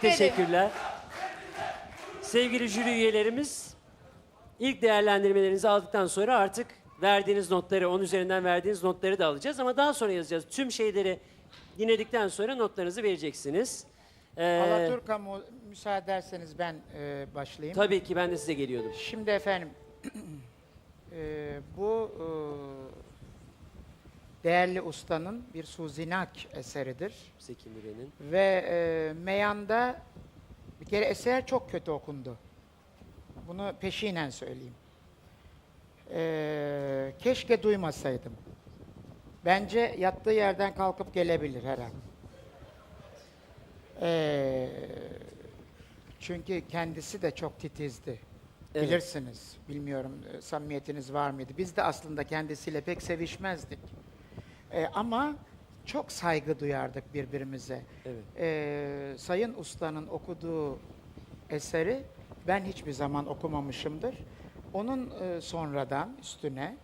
Teşekkürler. Sevgili jüri üyelerimiz, ilk değerlendirmelerinizi aldıktan sonra artık verdiğiniz notları, 10 üzerinden verdiğiniz notları da alacağız. Ama daha sonra yazacağız. Tüm şeyleri dinledikten sonra notlarınızı vereceksiniz. Ee, Alaturka mu- müsaade ederseniz ben e, başlayayım. tabii ki ben de size geliyordum. Şimdi efendim e, bu e, değerli ustanın bir Suzinak eseridir. Zeki Müren'in. Ve e, Meyan'da bir kere eser çok kötü okundu. Bunu peşinen söyleyeyim. E, keşke duymasaydım. Bence yattığı yerden kalkıp gelebilir her an. E, çünkü kendisi de çok titizdi. Evet. Bilirsiniz. Bilmiyorum e, samimiyetiniz var mıydı? Biz de aslında kendisiyle pek sevişmezdik. E, ama çok saygı duyardık birbirimize. Evet. E, Sayın Usta'nın okuduğu eseri ben hiçbir zaman okumamışımdır. Onun e, sonradan üstüne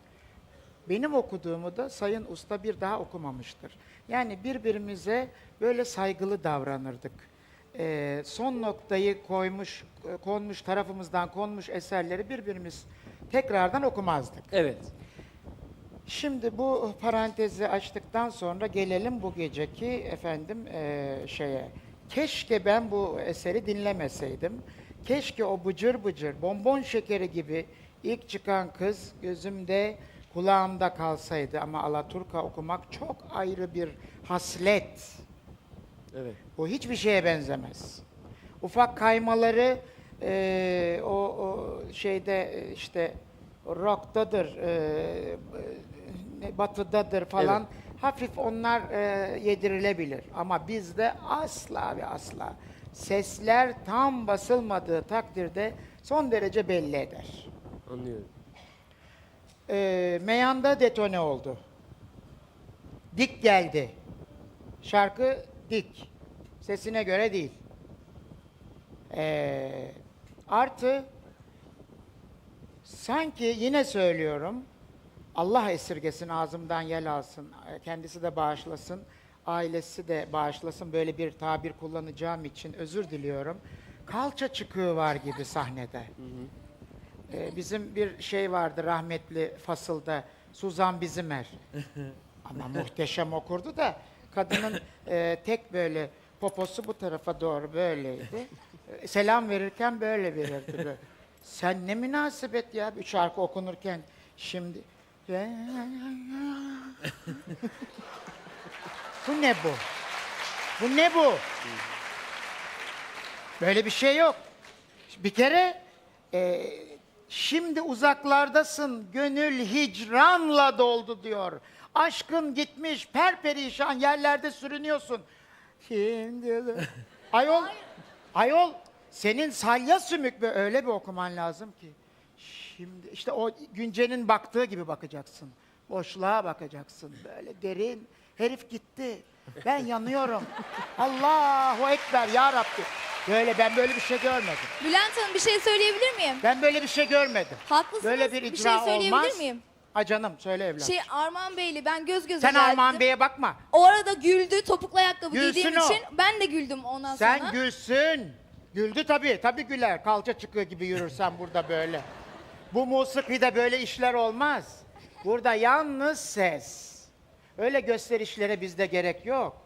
benim okuduğumu da Sayın Usta bir daha okumamıştır. Yani birbirimize böyle saygılı davranırdık. Ee, son noktayı koymuş, konmuş tarafımızdan konmuş eserleri birbirimiz tekrardan okumazdık. Evet. Şimdi bu parantezi açtıktan sonra gelelim bu geceki efendim eee, şeye. Keşke ben bu eseri dinlemeseydim. Keşke o bıcır bıcır, bonbon şekeri gibi ilk çıkan kız gözümde, kulağımda kalsaydı. Ama Alaturka okumak çok ayrı bir haslet. Evet. Bu hiçbir şeye benzemez. Ufak kaymaları eee, o, o şeyde e, işte rock'tadır, ne, batıdadır falan. Hafif onlar eee, yedirilebilir. Ama bizde asla ve asla sesler tam basılmadığı takdirde son derece belli eder. Anlıyorum. Eee meyanda detone oldu. Dik geldi. Şarkı dik. Sesine göre değil. Eee, artı sanki yine söylüyorum Allah esirgesin ağzımdan yel alsın. Kendisi de bağışlasın. Ailesi de bağışlasın. Böyle bir tabir kullanacağım için özür diliyorum. Kalça çıkığı var gibi sahnede. Ee, bizim bir şey vardı rahmetli fasılda Suzan Bizimer. Ama muhteşem okurdu da kadının e, tek böyle poposu bu tarafa doğru böyleydi. E, selam verirken böyle verirdi. Böyle. Sen ne münasebet ya bir şarkı okunurken şimdi bu ne bu? Bu ne bu? Böyle bir şey yok. Bir kere e, şimdi uzaklardasın, gönül hicranla doldu diyor. Aşkın gitmiş, perperişan yerlerde sürünüyorsun. Şimdi ayol, ayol senin salya sümük ve öyle bir okuman lazım ki. Şimdi işte o Günce'nin baktığı gibi bakacaksın. Boşluğa bakacaksın böyle derin. Herif gitti. Ben yanıyorum. Allahu Ekber ya Rabbi. Böyle ben böyle bir şey görmedim. Bülent Hanım bir şey söyleyebilir miyim? Ben böyle bir şey görmedim. Haklısınız. Böyle bir Bir icra şey söyleyebilir olmaz. miyim? Ha canım söyle evladım. Şey Armağan Bey'le ben göz göze Sen geldim. Armağan Bey'e bakma. O arada güldü topuklu ayakkabı Gülsün giydiğim o. için ben de güldüm ondan Sen sonra. gülsün. Güldü tabii. Tabii güler. Kalça çıkıyor gibi yürürsen burada böyle. Bu musikide böyle işler olmaz. Burada yalnız ses. Öyle gösterişlere bizde gerek yok.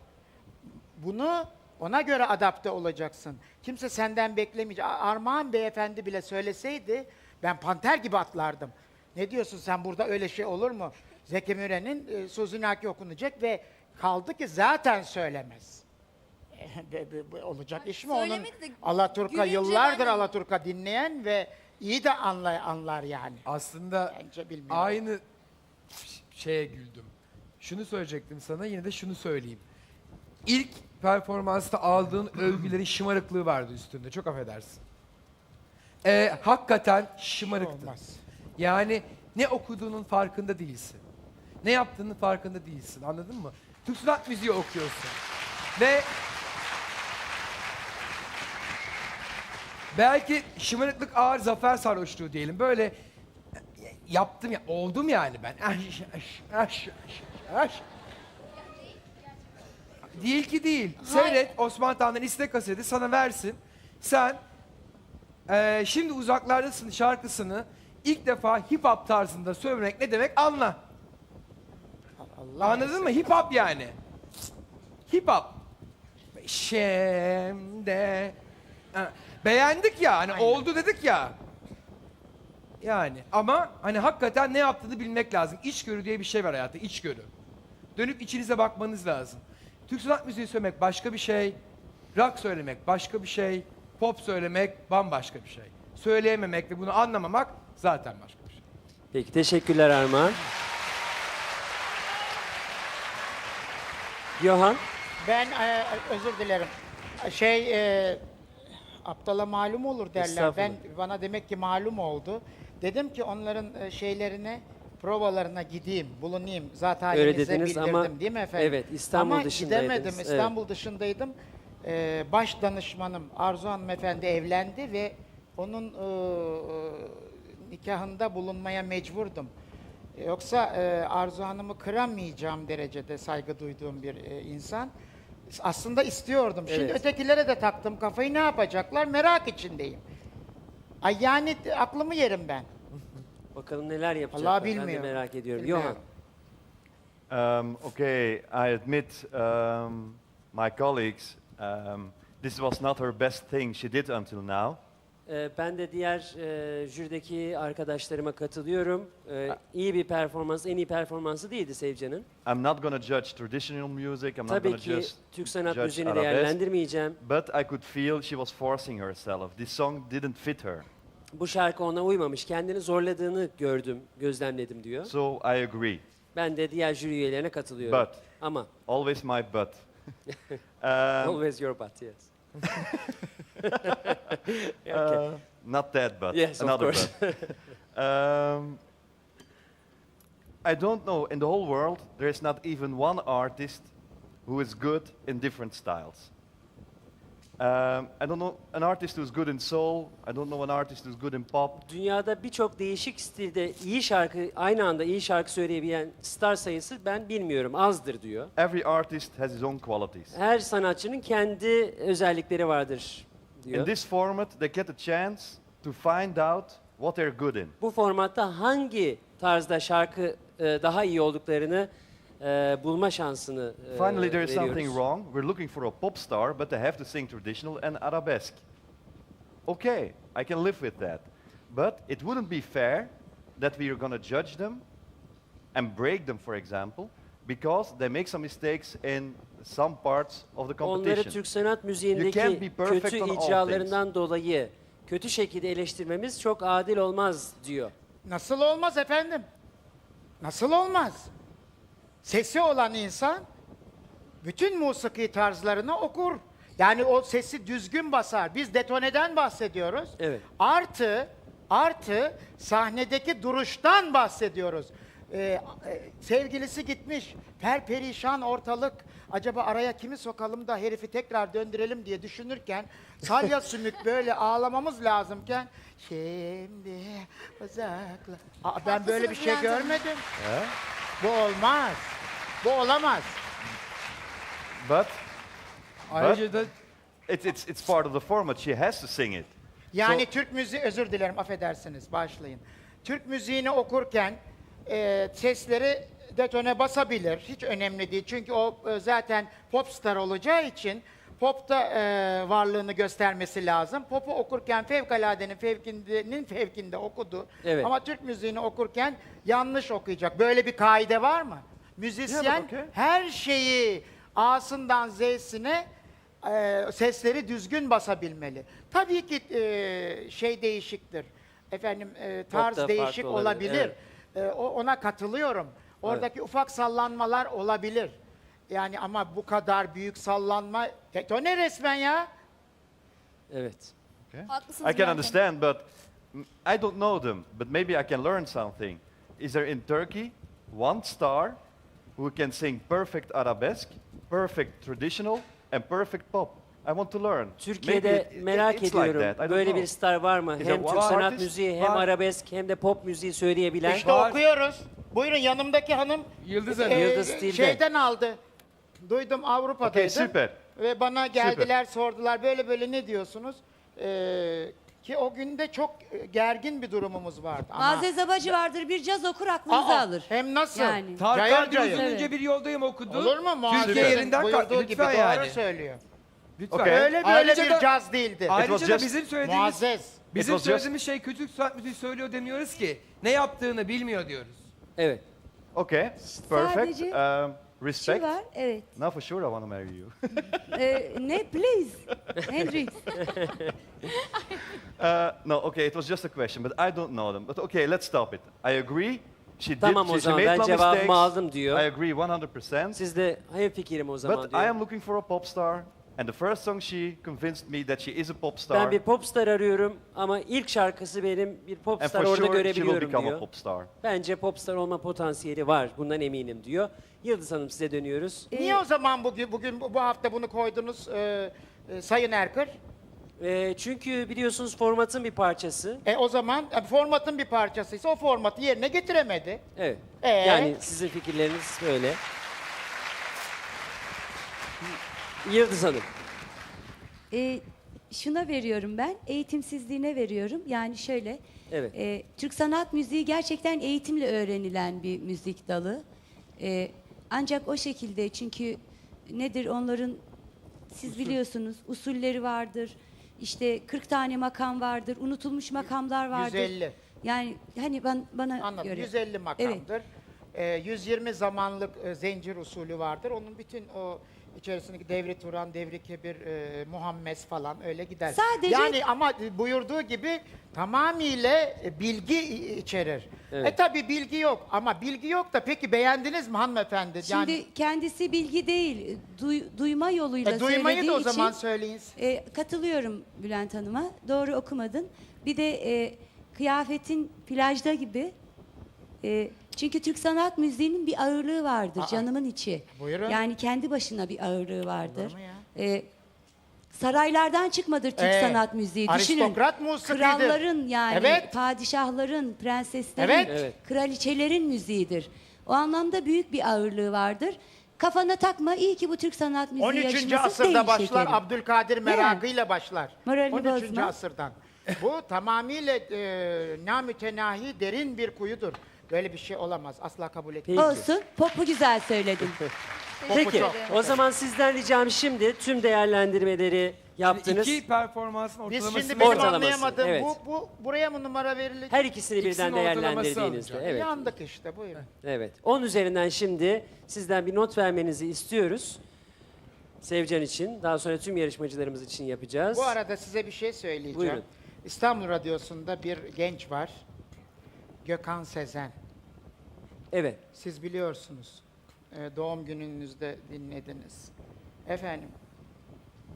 Bunu ona göre adapte olacaksın. Kimse senden beklemeyecek. Armağan beyefendi bile söyleseydi ben panter gibi atlardım. Ne diyorsun sen burada öyle şey olur mu? Zeki Müren'in e, Suzinaki okunacak ve kaldı ki zaten söylemez. Be- be- be- olacak iş mi onun? Alaturka yıllardır de- Alaturka dinleyen ve iyi de anlar, anlar yani. Aslında Bence bilmiyorum. aynı şeye güldüm. Şunu söyleyecektim sana yine de şunu söyleyeyim. İlk performansta aldığın övgülerin şımarıklığı vardı üstünde. Çok affedersin. Ee, hakikaten şımarıktın. Olmaz. Yani ne okuduğunun farkında değilsin. Ne yaptığının farkında değilsin. Anladın mı? Türk sanat müziği okuyorsun. Ve belki şımarıklık ağır zafer sarhoşluğu diyelim. Böyle yaptım ya oldum yani ben. Aş, aş, aş, aş, aş. Değil ki değil. Seyret Osman Tan'dan iste kaseti sana versin. Sen eee, şimdi uzaklardasın şarkısını ilk defa hip hop tarzında söylemek ne demek anla. Allah Anladın mı? Hip hop yani. Hip hop. Şimdi Ha, beğendik ya hani Aynen. oldu dedik ya. Yani ama hani hakikaten ne yaptığını bilmek lazım. İçgörü diye bir şey var hayatta, içgörü. Dönüp içinize bakmanız lazım. Türk sanat müziği söylemek başka bir şey, rock söylemek başka bir şey, pop söylemek bambaşka bir şey. Söyleyememek ve bunu anlamamak zaten başka bir şey. Peki teşekkürler Armağan. Johan. Ben e, özür dilerim. Şey e, aptala malum olur derler. Ben bana demek ki malum oldu. Dedim ki onların e, şeylerine provalarına gideyim, bulunayım. Zaten Öyle halinize dediniz bildirdim ama- değil mi efendim? evet, İstanbul ama dışındaydınız, gidemedim. evet. İstanbul dışındaydım. E, baş danışmanım Arzu Hanımefendi evlendi ve onun e, e, nikahında bulunmaya mecburdum. Yoksa e, Arzu Hanım'ı kıramayacağım derecede saygı duyduğum bir e, insan. Aslında istiyordum. Şimdi Evet. ötekilere de taktım kafayı ne yapacaklar merak içindeyim. Ay yani t- aklımı yerim ben. Bakalım neler yapacaklar. Allah Ben bilmiyor. de merak ediyorum. Bilmiyorum. Johan. Um, okay, I admit, um, my colleagues, um, this was not her best thing she did until now. Ee, ben de diğer e, jürideki arkadaşlarıma katılıyorum. Ee, iyi bir performans, en iyi performansı değildi Sevcan'ın. I'm not to judge traditional music. I'm not Tabii to ki just Türk sanat judge müziğini arabesk. değerlendirmeyeceğim. But I could feel she was forcing herself. This song didn't fit her. Bu şarkı ona uymamış. Kendini zorladığını gördüm, gözlemledim diyor. So I agree. Ben de diğer jüri üyelerine katılıyorum. But, Ama always my but. um, always your but, yes. okay. uh, not that but. Yes, another but. um, I don't know, in the whole world, there is not even one artist who is good in different styles. Um, I don't know an artist who's good in soul. I don't know an artist who's good in pop. Dünyada birçok değişik stilde iyi şarkı, aynı anda iyi şarkı söyleyebilen star sayısı ben bilmiyorum, azdır diyor. Every artist has his own qualities. Her sanatçının kendi özellikleri vardır In this format, they get a chance to find out what they're good in. Bu formatta hangi tarzda şarkı e, daha iyi olduklarını e, bulma şansını e, Finally, there is something wrong. We're looking for a pop star, but they have to sing traditional and arabesque. Okay, I can live with that. But it wouldn't be fair that we are going to judge them and break them, for example, because they make some mistakes in some parts of the Onları competition. Türk sanat can't müziğindeki be perfect kötü on all icralarından dolayı kötü şekilde eleştirmemiz çok adil olmaz diyor. Nasıl olmaz efendim? Nasıl olmaz? Sesi olan insan bütün musiki tarzlarını okur. Yani o sesi düzgün basar. Biz detoneden bahsediyoruz. Evet. Artı artı sahnedeki duruştan bahsediyoruz. Ee, e, sevgilisi gitmiş, perperişan ortalık. Acaba araya kimi sokalım da herifi tekrar döndürelim diye düşünürken salya sümük böyle ağlamamız lazımken şimdi uzakla. Aa, ben böyle bir şey Haklısınız görmedim. Bu olmaz. Bu olamaz. But Ayrıca da it's, it's, it's part of the format. She has to sing it. Yani So- Türk müziği, özür dilerim affedersiniz, başlayın. Türk müziğini okurken e, sesleri detone basabilir, hiç önemli değil. Çünkü o e, zaten popstar olacağı için popta e, varlığını göstermesi lazım. Popu okurken fevkaladenin fevkindenin fevkinde okudu. Evet. Ama Türk müziğini okurken yanlış okuyacak. Böyle bir kaide var mı? Müzisyen okay. her şeyi A'sından Z'sine e, sesleri düzgün basabilmeli. Tabii ki e, şey değişiktir. Efendim e, tarz değişik olabilir. olabilir, E, o, ona katılıyorum. Oradaki ufak sallanmalar olabilir. Yani ama bu kadar büyük sallanma tetone resmen ya. Evet. Haklısınız I can understand, but mm, I don't know them. But maybe I can learn something. Is there in Turkey one star who can sing perfect arabesque, perfect traditional, and perfect pop? I want to learn. Türkiye'de Maybe it- merak it's ediyorum. Like that. I don't böyle know. bir star var mı? Is hem there Türk one sanat artist? müziği hem Var. arabesk hem de pop müziği söyleyebilen. İşte Var. okuyoruz. Buyurun yanımdaki hanım Yıldız e, Hanım. Yıldız Tilbe. şeyden aldı. Duydum Okay, Avrupa'daydım. super. Ve bana geldiler sordular böyle böyle ne diyorsunuz? Ee, ki o günde çok e, gergin bir durumumuz vardı. Ama, Muazzez Abacı vardır bir caz okur aklınızı Aa, alır. Hem nasıl? Yani. Tarkan Cayır bir cayır. önce bir yoldayım okudu. Olur mu Türkiye Muazzez'in yerinden kalktı. buyurduğu gibi Lütfen doğru yani. söylüyor. Lütfen. Okay. Öyle böyle Ayrıca bir da- caz değildi. Ayrıca da just- bizim söylediğimiz Muazzez. bizim It was just- söylediğimiz şey kötü sanat müziği söylüyor demiyoruz ki. Ne yaptığını bilmiyor diyoruz. Evet. Okay, perfect. Sadece Um, Şu respect. var, evet. Now for sure I want to marry you. Ee, ne please? Hendrix. Uh, no, okay, it was just a question, but I don't know them. But okay, let's stop it. I agree. She did. Tamam o she, she zaman made ben some cevabımı mistakes. aldım diyor. I agree 100%. Siz de hemfikirim o zaman But diyor. I am looking for a pop star, and the first song she convinced me that she is a pop star. Ben bir popstar arıyorum ama ilk şarkısı benim bir and popstar for orada sure she will görebiliyorum become a diyor. pop star. Bence popstar olma potansiyeli var. Bundan eminim diyor. Yıldız Hanım size dönüyoruz. Niye o zaman bugün bugün bu bu hafta bunu koydunuz e, e, Sayın Erkır? Ee, çünkü biliyorsunuz formatın bir parçası. E o zaman e, formatın bir parçasıysa o formatı yerine getiremedi. Evet. Ee? Yani sizin fikirleriniz böyle. Yıldız Hanım. Ee, şuna veriyorum ben, eğitimsizliğine veriyorum. Yani şöyle, Evet. e, Türk sanat müziği gerçekten eğitimle öğrenilen bir müzik dalı. E, ancak o şekilde çünkü nedir onların, siz biliyorsunuz usulleri vardır. İşte 40 tane makam vardır, unutulmuş makamlar vardır. 150. Yani hani ben bana Anladım. göre. 150 makamdır. E, 120 zamanlık e, zincir usulü vardır. Onun bütün o içerisindeki devri Turan, devri Kebir, e, Muhammes falan öyle gider. Sadece- Yani ama e, buyurduğu gibi tamamıyla e, bilgi i- içerir. Evet. E tabi bilgi yok ama bilgi yok da peki beğendiniz mi hanımefendi? Şimdi yani, kendisi bilgi değil, duy- duyma yoluyla e, duymayı da söylediği o zaman için söyleyin. e, katılıyorum Bülent Hanım'a. Doğru okumadın. Bir de e, kıyafetin plajda gibi. E, çünkü Türk sanat müziğinin bir ağırlığı vardır Aa. canımın içi. Buyurun. Yani kendi başına bir ağırlığı vardır. Olur mu ya? E, saraylardan çıkmadır Türk Ee, sanat müziği. Düşünün. aristokrat musikidir. Kralların yani Evet. padişahların, prenseslerin, Evet. Evet. kraliçelerin müziğidir. O anlamda büyük bir ağırlığı vardır. Kafana takma iyi ki bu Türk sanat müziği 13. yarışması asırda değil başlar, şekerim. Abdülkadir merakıyla başlar. Moralini 13. bozma. asırdan. Bu tamamıyla e, namütenahi derin bir kuyudur. Böyle bir şey olamaz. Asla kabul etmem. Olsun. Popu güzel söyledin. Peki çok. o zaman sizden ricam şimdi tüm değerlendirmeleri yaptınız. İki performansın Biz ortalaması şimdi mı? benim Ortalaması, anlayamadığım evet. bu, bu buraya mı numara verilecek? Her ikisini birden İkisinin ortalaması değerlendirdiğinizde. alınacak. Evet. Yandık işte buyurun. Evet. 10 üzerinden şimdi sizden bir not vermenizi istiyoruz. Sevcan için, daha sonra tüm yarışmacılarımız için yapacağız. Bu arada size bir şey söyleyeceğim. Buyurun. İstanbul Radyosu'nda bir genç var. Gökhan Sezen. Evet. Siz biliyorsunuz. Ee, doğum gününüzde dinlediniz. Efendim,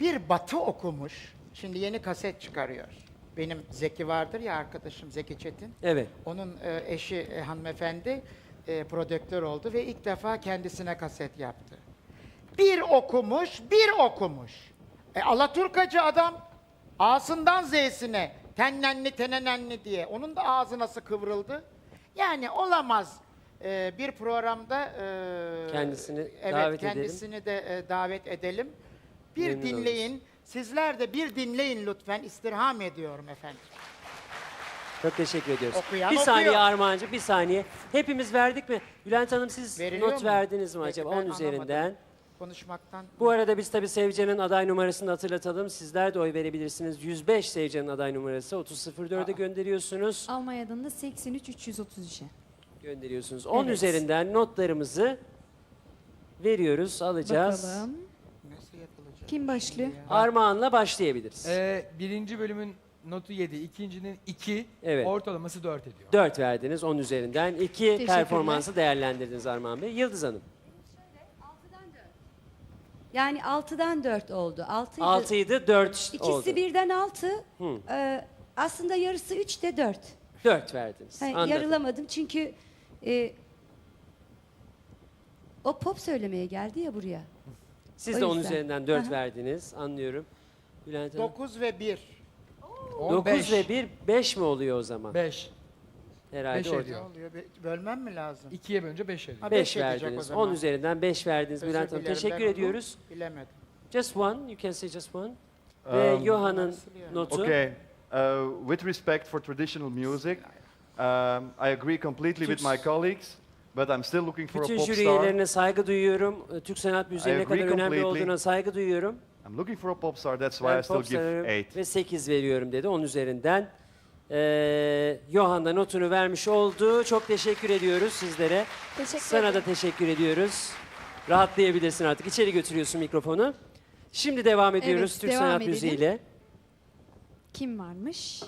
bir batı okumuş. Şimdi yeni kaset çıkarıyor. Benim Zeki vardır ya arkadaşım Zeki Çetin. Evet. Onun e, eşi e, hanımefendi e, prodüktör oldu ve ilk defa kendisine kaset yaptı. Bir okumuş, bir okumuş. E, Alaturkacı adam ağzından Z'sine tennenli tenenenli diye. Onun da ağzı nasıl kıvrıldı? Yani olamaz. E, bir programda e, Kendisini evet, davet edelim. kendisini de e, davet edelim. Bir Memnun dinleyin. Sizler de bir dinleyin lütfen. İstirham ediyorum efendim. Çok teşekkür ediyoruz. Okuyan bir okuyor. saniye Armağancı, bir saniye. Hepimiz verdik mi? Bülent Hanım siz Veriliyor not mu? verdiniz mi Peki, acaba ben 10 anlamadım. üzerinden? Konuşmaktan. Bu arada biz tabii Sevcan'ın aday numarasını hatırlatalım. Sizler de oy verebilirsiniz. 105 Sevcan'ın aday numarası. 3004'e gönderiyorsunuz. Almanya'dan da 83 333'e. Gönderiyorsunuz. 10 Evet. üzerinden notlarımızı veriyoruz, alacağız. Bakalım. Nasıl yapılacak? Kim başlıyor? Armağan'la başlayabiliriz. Ee, birinci bölümün notu 7, ikincinin 2, Evet. ortalaması 4 ediyor. 4 verdiniz 10 üzerinden. 2 Teşekkürler. performansı değerlendirdiniz Armağan Bey. Yıldız Hanım. Yani 6'dan 4 oldu. 6 6 idi 4 İkisi oldu. birden 6. Hı. Ee, aslında yarısı 3 de 4. 4 verdiniz. Anladım. yarılamadım çünkü e, o pop söylemeye geldi ya buraya. Siz O de 10 yüzden. üzerinden 4 Aha. verdiniz. Anlıyorum. Bülent Hanım. 9 ve 1. 9 ve 1 5 mi oluyor o zaman? 5. herhalde Beş ediyor. Ne oluyor? Be- Bölmem mi lazım? İkiye bölünce beş ediyor. Ha, 5 beş edecek o verdiniz. zaman. 10 üzerinden 5 verdiniz Özür Bülent Hanım. dilerim, Teşekkür ben onu ediyoruz. Bilemedim. Just one, you can say just one. Ve Um, Siliyorum. notu. Okay. Uh, with respect for traditional music, um, I agree completely with my colleagues, but I'm still looking for Bütün a pop jüri star. üyelerine saygı duyuyorum. Ee, Türk sanat müziği I ne agree kadar önemli completely. olduğuna saygı duyuyorum. I'm looking for a pop star. That's why Ben I still give eight. ve 8 veriyorum dedi 10 üzerinden. Ee, Johan da notunu vermiş oldu. Çok teşekkür ediyoruz sizlere. Teşekkür Sana da teşekkür ediyoruz. Rahatlayabilirsin artık. İçeri götürüyorsun mikrofonu. Şimdi devam ediyoruz Evet, Türk devam sanat edelim. müziğiyle. Kim varmış?